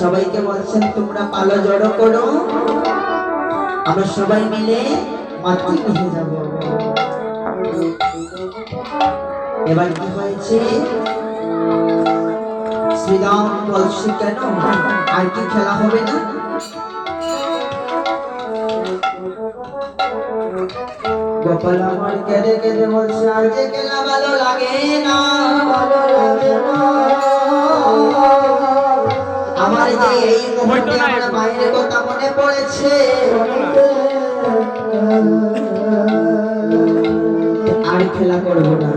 সবাইকে বলছেন, তোমরা পালো, জড়ো করো। আমরা সবাই মিলে মাতৃগৃহে যাব। এবার কি হয়েছে? শ্রীরাম বলছে, কেন? আর কি খেলা হবে না? গোপাল আমার কেঁদে কেঁদে বলছে আর যে খেলা ভালো লাগে না ভালো লাগে না। আমার যে এই মুহূর্তে আমার মায়ের কথা মনে পড়েছে। আর খেলা করব না।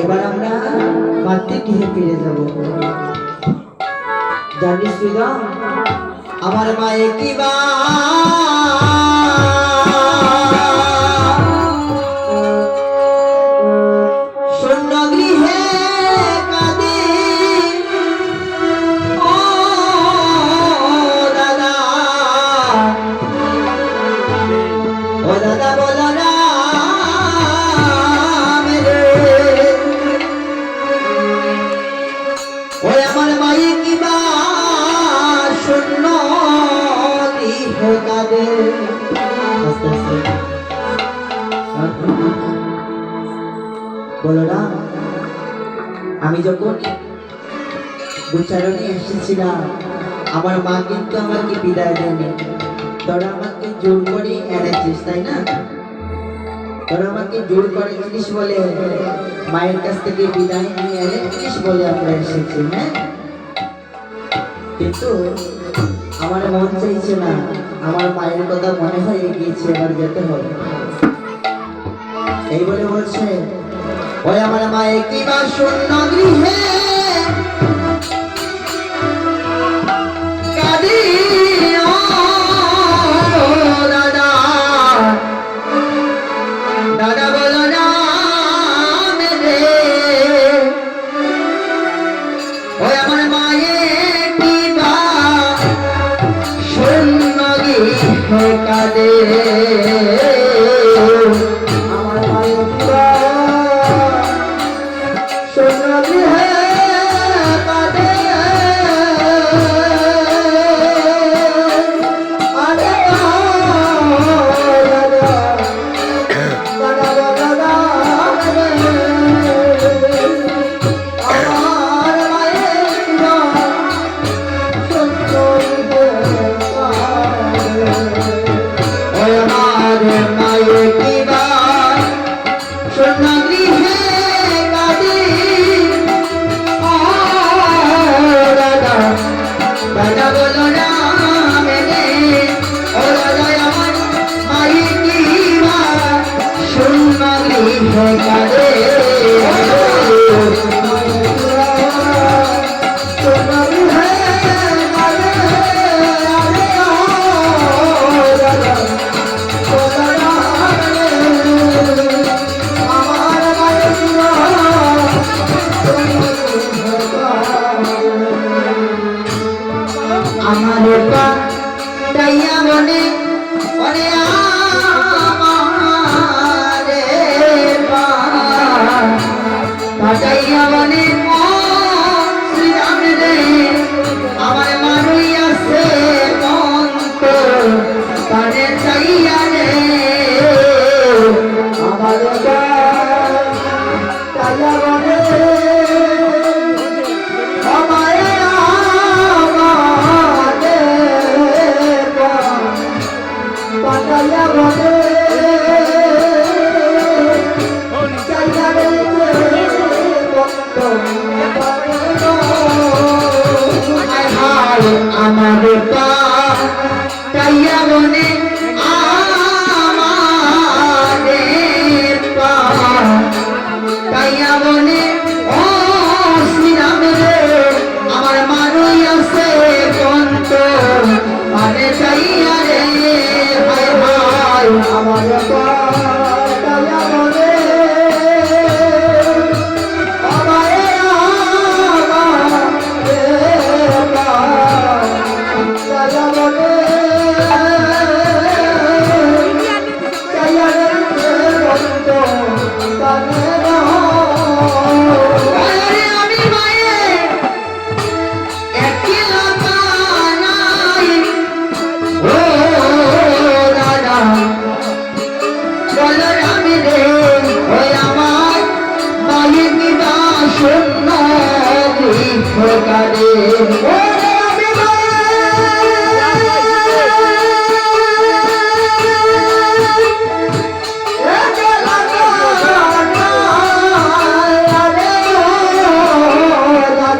এবার আমরা মাতৃগৃহে ফিরে যাব। জানিস আমার মায়ে কি বা আমি যখন গোচারণে এসেছিলাম, আমার মা কিন্তু আমাকে বিদায় দেয়নি। তোরা আমাকে জোর করে এনেছিস, তাই না? তোরা আমাকে জোর করে জিনিস বলে মায়ের কাছ থেকে বিদায় নিয়ে এনেছিস বলে আমরা এসেছি হ্যাঁ? কিন্তু আমার মন চাইছে না। আমার মায়ের কথা মনে হয়ে গিয়েছে এবার যেতে হবে। এই বলে বলছে, ওই আমার মায়ে কি বা শূন্য গৃহে। কাঁদে আমার মনে ওরে পাটাইয়া মনে চাইয়া পা তাইয়া মনে হায় খোকারে ও